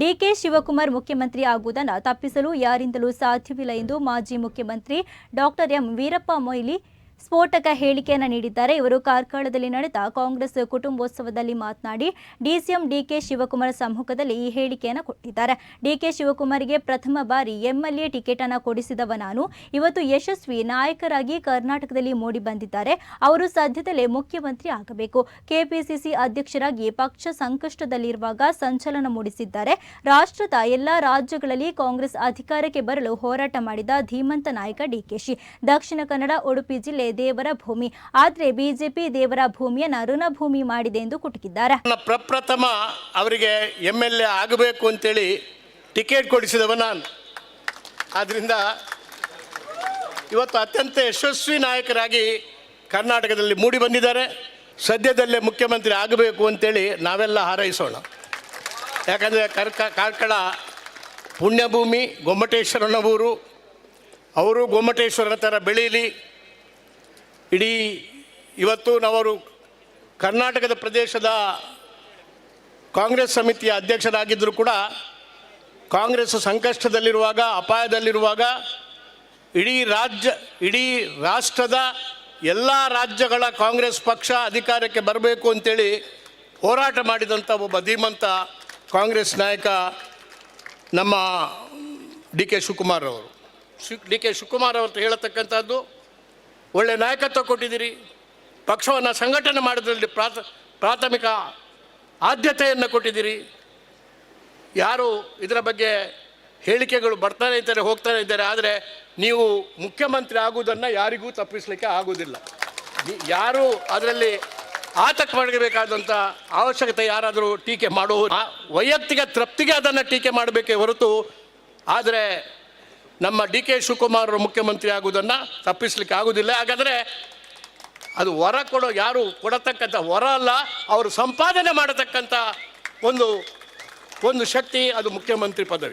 DK Shivakumar ಮುಖ್ಯಮಂತ್ರಿ ಆಗುವುದನ್ನು ತಪ್ಪಿಸಲು ಯಾರಿಂದಲೂ ಸಾಧ್ಯವಿಲ್ಲ ಎಂದು ಮಾಜಿ ಮುಖ್ಯಮಂತ್ರಿ ಡಾಕ್ಟರ್ ಎಂ ವೀರಪ್ಪ ಮೊಯ್ಲಿ ಸ್ಫೋಟಕ ಹೇಳಿಕೆಯನ್ನು ನೀಡಿದ್ದಾರೆ. ಇವರು ಕಾರ್ಕಳದಲ್ಲಿ ನಡೆದ ಕಾಂಗ್ರೆಸ್ ಕುಟುಂಬೋತ್ಸವದಲ್ಲಿ ಮಾತನಾಡಿ, ಡಿಸಿಎಂ ಡಿಕೆ ಶಿವಕುಮಾರ್ ಸಮ್ಮುಖದಲ್ಲಿ ಈ ಹೇಳಿಕೆಯನ್ನು ಕೊಟ್ಟಿದ್ದಾರೆ. ಡಿಕೆ ಶಿವಕುಮಾರ್ಗೆ ಪ್ರಥಮ ಬಾರಿ ಎಂಎಲ್ಎ ಟಿಕೆಟ್ ಅನ್ನು ಕೊಡಿಸಿದವ ನಾನು. ಇವತ್ತು ಯಶಸ್ವಿ ನಾಯಕರಾಗಿ ಕರ್ನಾಟಕದಲ್ಲಿ ಮೂಡಿ ಬಂದಿದ್ದಾರೆ. ಅವರು ಸದ್ಯದಲ್ಲೇ ಮುಖ್ಯಮಂತ್ರಿ ಆಗಬೇಕು. ಕೆಪಿಸಿಸಿ ಅಧ್ಯಕ್ಷರಾಗಿ ಪಕ್ಷ ಸಂಕಷ್ಟದಲ್ಲಿರುವಾಗ ಸಂಚಲನ ಮೂಡಿಸಿದ್ದಾರೆ. ರಾಷ್ಟ್ರದ ಎಲ್ಲ ರಾಜ್ಯಗಳಲ್ಲಿ ಕಾಂಗ್ರೆಸ್ ಅಧಿಕಾರಕ್ಕೆ ಬರಲು ಹೋರಾಟ ಮಾಡಿದ ಧೀಮಂತ ನಾಯಕ ಡಿಕೆಶಿ. ದಕ್ಷಿಣ ಕನ್ನಡ, ಉಡುಪಿ ಜಿಲ್ಲೆ ದೇವರ ಭೂಮಿ. ಆದರೆ ಬಿಜೆಪಿ ದೇವರ ಭೂಮಿಯನ್ನು ಋಣಭೂಮಿ ಮಾಡಿದೆ ಎಂದು ಕುಟುಕಿದ್ದಾರೆ. ಪ್ರಪ್ರಥಮ ಅವರಿಗೆ ಎಂ ಎಲ್ ಎ ಆಗಬೇಕು ಅಂತೇಳಿ ಟಿಕೆಟ್ ಕೊಡಿಸಿದವ ನಾನು. ಆದ್ದರಿಂದ ಇವತ್ತು ಅತ್ಯಂತ ಯಶಸ್ವಿ ನಾಯಕರಾಗಿ ಕರ್ನಾಟಕದಲ್ಲಿ ಮೂಡಿ ಬಂದಿದ್ದಾರೆ. ಸದ್ಯದಲ್ಲೇ ಮುಖ್ಯಮಂತ್ರಿ ಆಗಬೇಕು ಅಂತೇಳಿ ನಾವೆಲ್ಲ ಹಾರೈಸೋಣ. ಯಾಕಂದರೆ ಕರ್ಕ, ಕಾರ್ಕಳ ಪುಣ್ಯಭೂಮಿ, ಗೊಮ್ಮಟೇಶ್ವರನ ಊರು. ಅವರು ಗೊಮ್ಮಟೇಶ್ವರನ ಥರ ಬೆಳೀಲಿ. ಇಡೀ ಇವತ್ತು ನಾವರು ಕರ್ನಾಟಕದ ಪ್ರದೇಶದ ಕಾಂಗ್ರೆಸ್ ಸಮಿತಿಯ ಅಧ್ಯಕ್ಷರಾಗಿದ್ದರೂ ಕೂಡ ಕಾಂಗ್ರೆಸ್ ಸಂಕಷ್ಟದಲ್ಲಿರುವಾಗ, ಅಪಾಯದಲ್ಲಿರುವಾಗ ಇಡೀ ರಾಜ್ಯ, ಇಡೀ ರಾಷ್ಟ್ರದ ಎಲ್ಲ ರಾಜ್ಯಗಳ ಕಾಂಗ್ರೆಸ್ ಪಕ್ಷ ಅಧಿಕಾರಕ್ಕೆ ಬರಬೇಕು ಅಂತೇಳಿ ಹೋರಾಟ ಮಾಡಿದಂಥ ಒಬ್ಬ ಧೀಮಂತ ಕಾಂಗ್ರೆಸ್ ನಾಯಕ ನಮ್ಮ ಡಿ ಕೆ ಶಿವಕುಮಾರ್ ಅವರು. ಡಿ ಕೆ ಶಿವಕುಮಾರ್ ಅವರು ಹೇಳತಕ್ಕಂಥದ್ದು ಒಳ್ಳೆ ನಾಯಕತ್ವ ಕೊಟ್ಟಿದ್ದೀರಿ. ಪಕ್ಷವನ್ನು ಸಂಘಟನೆ ಮಾಡೋದ್ರಲ್ಲಿ ಪ್ರಾಥ, ಪ್ರಾಥಮಿಕ ಆದ್ಯತೆಯನ್ನು ಕೊಟ್ಟಿದ್ದೀರಿ. ಯಾರು ಇದರ ಬಗ್ಗೆ ಹೇಳಿಕೆಗಳು ಬರ್ತಾನೆ ಇದ್ದಾರೆ, ಹೋಗ್ತಾನೆ ಇದ್ದಾರೆ, ಆದರೆ ನೀವು ಮುಖ್ಯಮಂತ್ರಿ ಆಗುವುದನ್ನು ಯಾರಿಗೂ ತಪ್ಪಿಸಲಿಕ್ಕೆ ಆಗುವುದಿಲ್ಲ. ಯಾರು ಅದರಲ್ಲಿ ಆತಂಕ ಮಾಡಬೇಕಾದಂಥ ಅವಶ್ಯಕತೆ ಯಾರಾದರೂ ಟೀಕೆ ಮಾಡುವ ವೈಯಕ್ತಿಕ ತೃಪ್ತಿಗೆ ಅದನ್ನು ಟೀಕೆ ಮಾಡಬೇಕೇ ಹೊರತು, ಆದರೆ ನಮ್ಮ ಡಿ ಕೆ ಶಿವಕುಮಾರ್ ಮುಖ್ಯಮಂತ್ರಿ ಆಗುವುದನ್ನು ತಪ್ಪಿಸ್ಲಿಕ್ಕೆ ಆಗುವುದಿಲ್ಲ ಹಾಗಾದರೆ ಅದು ವರ ಕೊಡೋ ಯಾರು ಕೊಡತಕ್ಕಂಥ ವರ ಅಲ್ಲ, ಅವರು ಸಂಪಾದನೆ ಮಾಡತಕ್ಕಂಥ ಒಂದು ಒಂದು ಶಕ್ತಿ ಅದು ಮುಖ್ಯಮಂತ್ರಿ ಪದವಿ.